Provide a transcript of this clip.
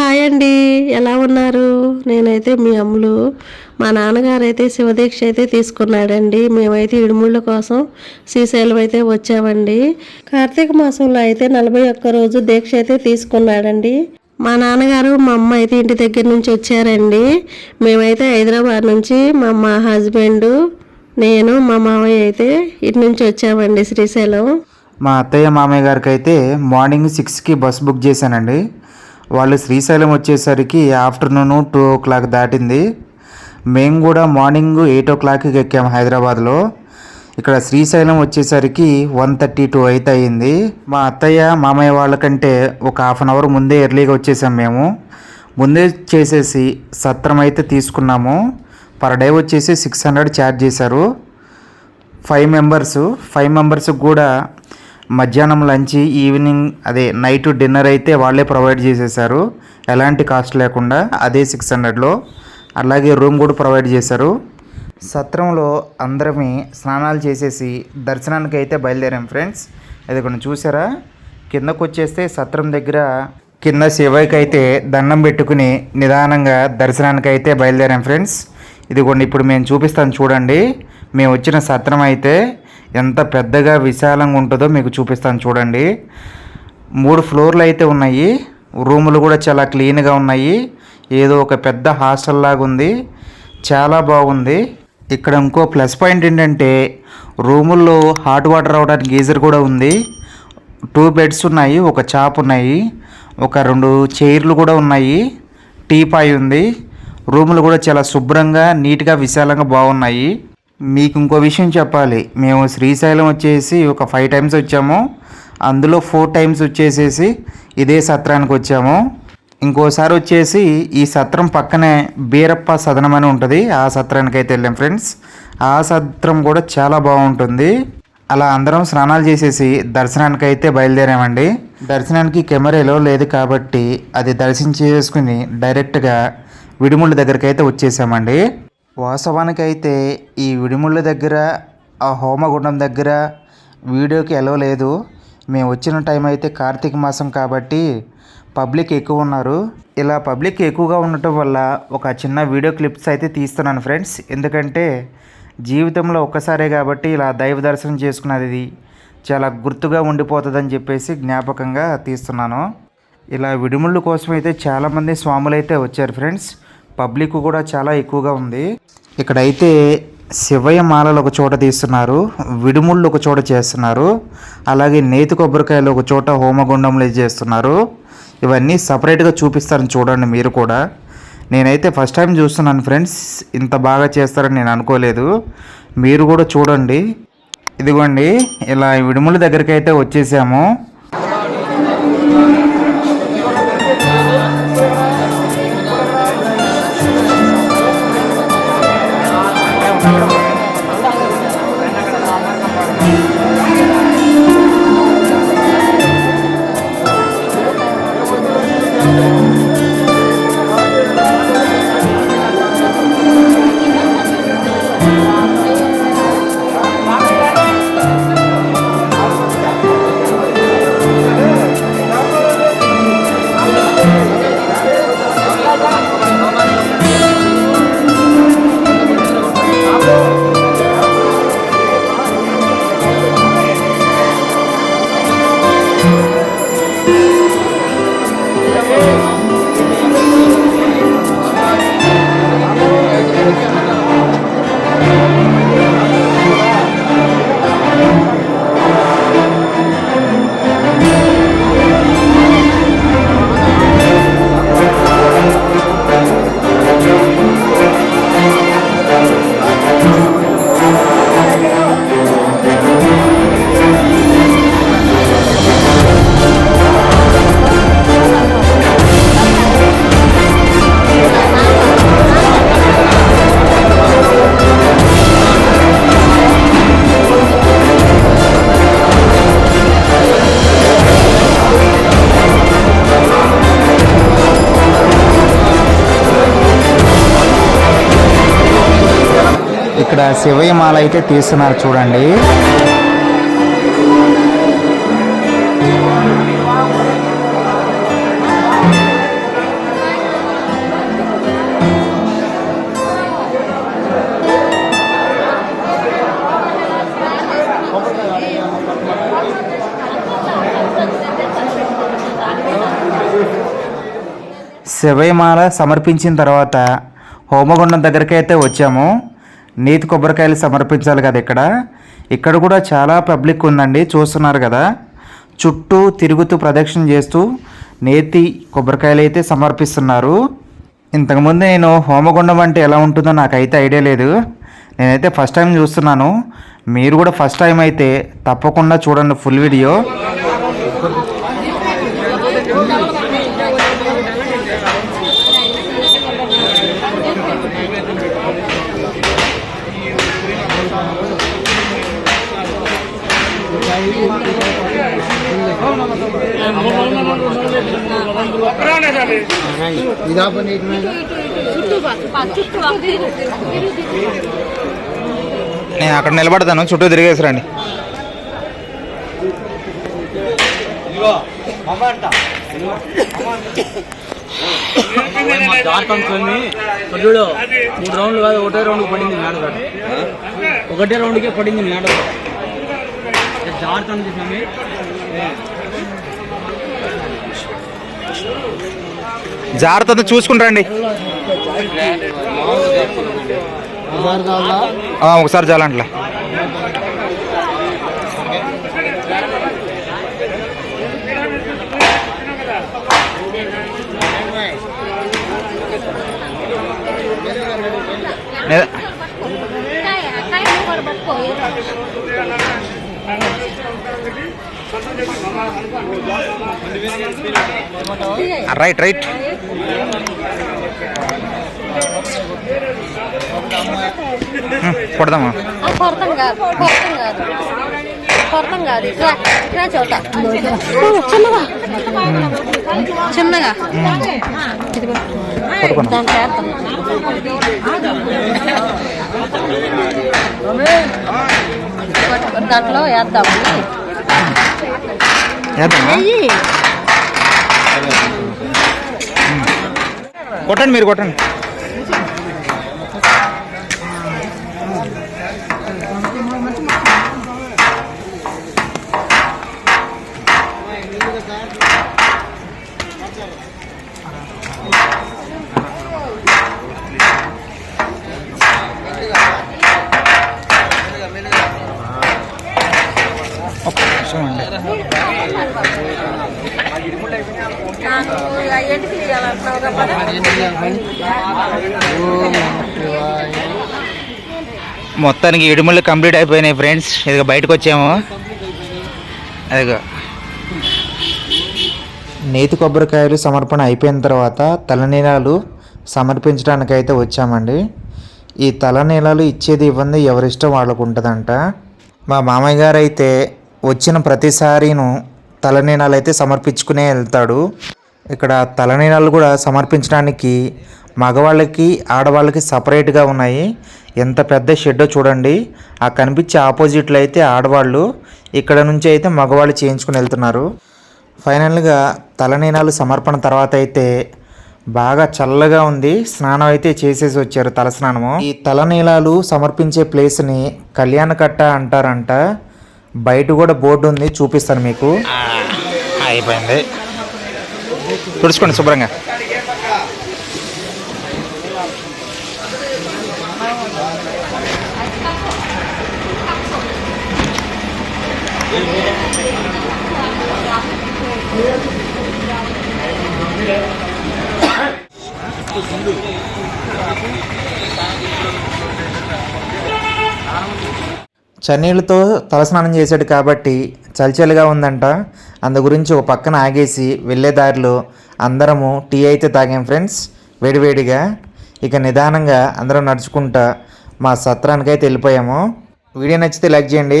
Hi అండి. ఎలా ఉన్నారు? నేనైతే మీ అమ్ములు. మా నాన్నగారు అయితే శివదీక్ష అయితే తీసుకున్నాడండి. మేమైతే ఇడుముళ్ళ కోసం శ్రీశైలం అయితే వచ్చామండి. కార్తీక మాసంలో అయితే నలభై ఒక్క రోజు దీక్ష అయితే తీసుకున్నాడండి. మా నాన్నగారు మా అమ్మ అయితే ఇంటి దగ్గర నుంచి వచ్చారండి. మేమైతే హైదరాబాద్ నుంచి మా మా హస్బెండ్ నేను మా మామయ్య అయితే ఇటు నుంచి వచ్చామండి శ్రీశైలం. మా అత్తయ్య మామయ్య గారికి అయితే మార్నింగ్ సిక్స్కి బస్ బుక్ చేశానండి. వాళ్ళు శ్రీశైలం వచ్చేసరికి ఆఫ్టర్నూన్ టూ ఓ క్లాక్ దాటింది. మేము కూడా మార్నింగ్ ఎయిట్ ఓ క్లాక్కి ఎక్కాము హైదరాబాద్లో. ఇక్కడ శ్రీశైలం వచ్చేసరికి వన్ థర్టీ టూ అయితే అయ్యింది మా అత్తయ్య మామయ్య వాళ్ళకంటే ఒక హాఫ్ అన్ అవర్ ముందే ఎర్లీగా వచ్చేసాం మేము. ముందే చేసేసి సత్రం అయితే తీసుకున్నాము. పర్ డే వచ్చేసి సిక్స్ హండ్రెడ్ ఛార్జ్ చేశారు. ఫైవ్ మెంబర్స్ ఫైవ్ మెంబర్స్కి కూడా మధ్యాహ్నం లంచ్ ఈవినింగ్ అదే నైట్ డిన్నర్ అయితే వాళ్ళే ప్రొవైడ్ చేసేసారు ఎలాంటి కాస్ట్ లేకుండా అదే సిక్స్ హండ్రెడ్లో అలాగే రూమ్ కూడా ప్రొవైడ్ చేశారు. సత్రంలో అందరమే స్నానాలు చేసేసి దర్శనానికి అయితే బయలుదేరాం ఫ్రెండ్స్. అది కొన్ని చూసారా? కిందకు వచ్చేస్తే సత్రం దగ్గర కింద శివయ్యకి అయితే దండం పెట్టుకుని నిదానంగా దర్శనానికి అయితే బయలుదేరాం ఫ్రెండ్స్. ఇదిగోండి ఇప్పుడు మేము చూపిస్తాను చూడండి. మేము వచ్చిన సత్రం అయితే ఎంత పెద్దగా విశాలంగా ఉంటుందో మీకు చూపిస్తాను చూడండి. మూడు ఫ్లోర్లు అయితే ఉన్నాయి. రూములు కూడా చాలా క్లీన్గా ఉన్నాయి. ఏదో ఒక పెద్ద హాస్టల్ లాగా ఉంది. చాలా బాగుంది. ఇక్కడ ఇంకో ప్లస్ పాయింట్ ఏంటంటే రూముల్లో హాట్ వాటర్ రావడానికి గీజర్ కూడా ఉంది. టూ బెడ్స్ ఉన్నాయి ఒక చాప్ ఉన్నాయి ఒక రెండు చైర్లు కూడా ఉన్నాయి టీపాయ్ ఉంది. రూములు కూడా చాలా శుభ్రంగా నీట్గా విశాలంగా బాగున్నాయి. మీకు ఇంకో విషయం చెప్పాలి. మేము శ్రీశైలం వచ్చేసి ఒక ఫైవ్ టైమ్స్ వచ్చాము. అందులో ఫోర్ టైమ్స్ వచ్చేసేసి ఇదే సత్రానికి వచ్చాము. ఇంకోసారి వచ్చేసి ఈ సత్రం పక్కనే బీరప్ప సదనం అని ఉంటుంది. ఆ సత్రానికి అయితే వెళ్ళాం ఫ్రెండ్స్ ఆ సత్రం కూడా చాలా బాగుంటుంది. అలా అందరం స్నానాలు చేసేసి దర్శనానికి అయితే బయలుదేరామండి. దర్శనానికి కెమెరాలో లేదు కాబట్టి అది దర్శనం చేసుకుని డైరెక్ట్గా విడిముళ్ళ దగ్గరికి అయితే వచ్చేసామండి. వాస్తవానికి అయితే ఈ విడిముళ్ళ దగ్గర ఆ హోమగుండం దగ్గర వీడియోకి ఎలవ లేదు. మేము వచ్చిన టైం అయితే కార్తీక మాసం కాబట్టి పబ్లిక్ ఎక్కువ ఉన్నారు. ఇలా పబ్లిక్ ఎక్కువగా ఉండటం వల్ల ఒక చిన్న వీడియో క్లిప్స్ అయితే తీస్తున్నాను ఫ్రెండ్స్ ఎందుకంటే జీవితంలో ఒక్కసారే కాబట్టి ఇలా దైవ దర్శనం చేసుకున్నది చాలా గుర్తుగా ఉండిపోతుందని చెప్పేసి జ్ఞాపకంగా తీస్తున్నాను. ఇలా విడుముళ్ళు కోసం అయితే చాలామంది స్వాములు అయితే వచ్చారు ఫ్రెండ్స్ పబ్లిక్ కూడా చాలా ఎక్కువగా ఉంది. ఇక్కడైతే శివయ్య మాలలు ఒక చోట తీస్తున్నారు విడుముళ్ళు ఒక చోట చేస్తున్నారు అలాగే నేతి కొబ్బరికాయలు ఒక చోట హోమగుండంలో చేస్తున్నారు. ఇవన్నీ సపరేట్గా చూపిస్తారని చూడండి మీరు కూడా. నేనైతే ఫస్ట్ టైం చూస్తున్నాను ఫ్రెండ్స్ ఇంత బాగా చేస్తారని నేను అనుకోలేదు. మీరు కూడా చూడండి. ఇదిగోండి ఇలా విడుముల దగ్గరికి అయితే వచ్చేసాము. ఇక్కడ శివయ్య మాల అయితే తీస్తున్నారు చూడండి. శివయమాల సమర్పించిన తర్వాత హోమగుండం దగ్గరికి అయితే వచ్చాము. నేతి కొబ్బరికాయలు సమర్పించాలి కదా ఇక్కడ. ఇక్కడ కూడా చాలా పబ్లిక్ ఉందండి చూస్తున్నారు కదా. చుట్టూ తిరుగుతూ ప్రదక్షిణ చేస్తూ నేతి కొబ్బరికాయలు అయితే సమర్పిస్తున్నారు ఇంతకుముందు నేను హోమగుండం అంటే ఎలా ఉంటుందో నాకైతే ఐడియా లేదు. నేనైతే ఫస్ట్ టైం చూస్తున్నాను. మీరు కూడా ఫస్ట్ టైం అయితే తప్పకుండా చూడండి ఫుల్ వీడియో. నేను అక్కడ నిలబడతాను చుట్టూ తిరిగేసి రండి. చూడు మూడు రౌండ్లు కాదు ఒకటే రౌండ్ పడింది మేడం ఒకటే రౌండ్కే పడింది మేడం జార్ఖండ్ స్వామి జాగ్రత్త చూసుకుంటారండి ఒకసారి చాలంట్లే Thank. రైట్ రైట్ హ్మ్, కొడదామా కొడతాం కాదు కొడతాం కాదు కొడతాం కాదు ఇట్లా ఇట్లా చోట చిన్నగా చిన్నగా. పట్టుకోండి. దాంట్లో వేద్దాం. కొట్టండి మీరు కొట్టండి. ఒక్క నిమిషం అండి. మొత్తానికి ఇడుములు కంప్లీట్ అయిపోయినాయి ఫ్రెండ్స్. ఇదిగో బయటకు వచ్చాము. అదిగో. నేతి కొబ్బరికాయలు సమర్పణ అయిపోయిన తర్వాత తలనీలాలు సమర్పించడానికి అయితే వచ్చామండి. ఈ తలనీలాలు ఇచ్చేది ఇవ్వండి ఎవరిష్టం వాళ్ళకు ఉంటుందంట మా మామయ్య గారు అయితే వచ్చిన ప్రతిసారిను తలనీనాలు అయితే సమర్పించుకునే వెళ్తాడు. ఇక్కడ తలనీనాలు కూడా సమర్పించడానికి మగవాళ్ళకి ఆడవాళ్ళకి సపరేట్గా ఉన్నాయి. ఎంత పెద్ద షెడ్ చూడండి. ఆ కనిపించే ఆపోజిట్లో అయితే ఆడవాళ్ళు ఇక్కడ నుంచి అయితే మగవాళ్ళు చేయించుకుని వెళ్తున్నారు. ఫైనల్గా తలనీనాలు సమర్పణ తర్వాత అయితే బాగా చల్లగా ఉంది. స్నానం అయితే చేసేసి వచ్చారు తల స్నానము ఈ తలనీలాలు సమర్పించే ప్లేస్ని కళ్యాణకట్ట అంటారంట. బయట కూడా బోర్డు ఉంది చూపిస్తాను మీకు. అయిపోయింది. తుడుచుకోండి శుభ్రంగా. చన్నీళ్ళతో తలస్నానం చేశాడు కాబట్టి చలిచలిగా ఉందంట. అందు గురించి ఒక పక్కన ఆగేసి వెళ్ళే దారిలో అందరము టీ అయితే తాగాం ఫ్రెండ్స్. వేడివేడిగా. ఇక నిదానంగా అందరం నడుచుకుంటా మా సత్రానికైతే వెళ్ళిపోయాము. వీడియో నచ్చితే లైక్ చేయండి.